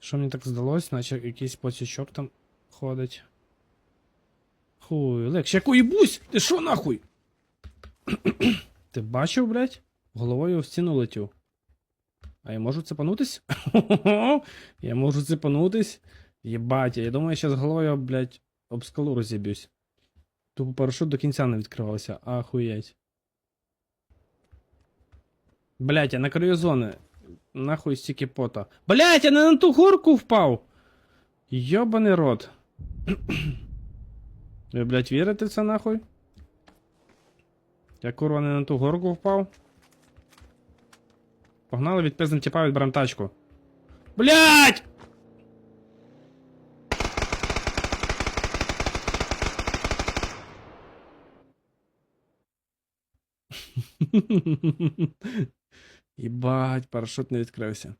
Що мені так здалось, наче якийсь посічок там ходить. Хуй, Лекс, яку їбусь! Ти що нахуй? Ти бачив, блядь? Головою в стіну летів. А я можу цепанутись? я можу цепанутись? Єбать, я думаю, я щас головою, блядь, об скалу розіб'юсь. Тупо парашут до кінця не відкривався. Ахуєть. Блять, я на краю зони. Нахуй стільки пота. Блять, я не на ту горку впав! Йобаний рот. Ви, блять, вірите це нахуй? Я курва не на ту горку впав. Погнали від пизна тіпа відберем тачку. Блять! Єбать, парашут не відкрився.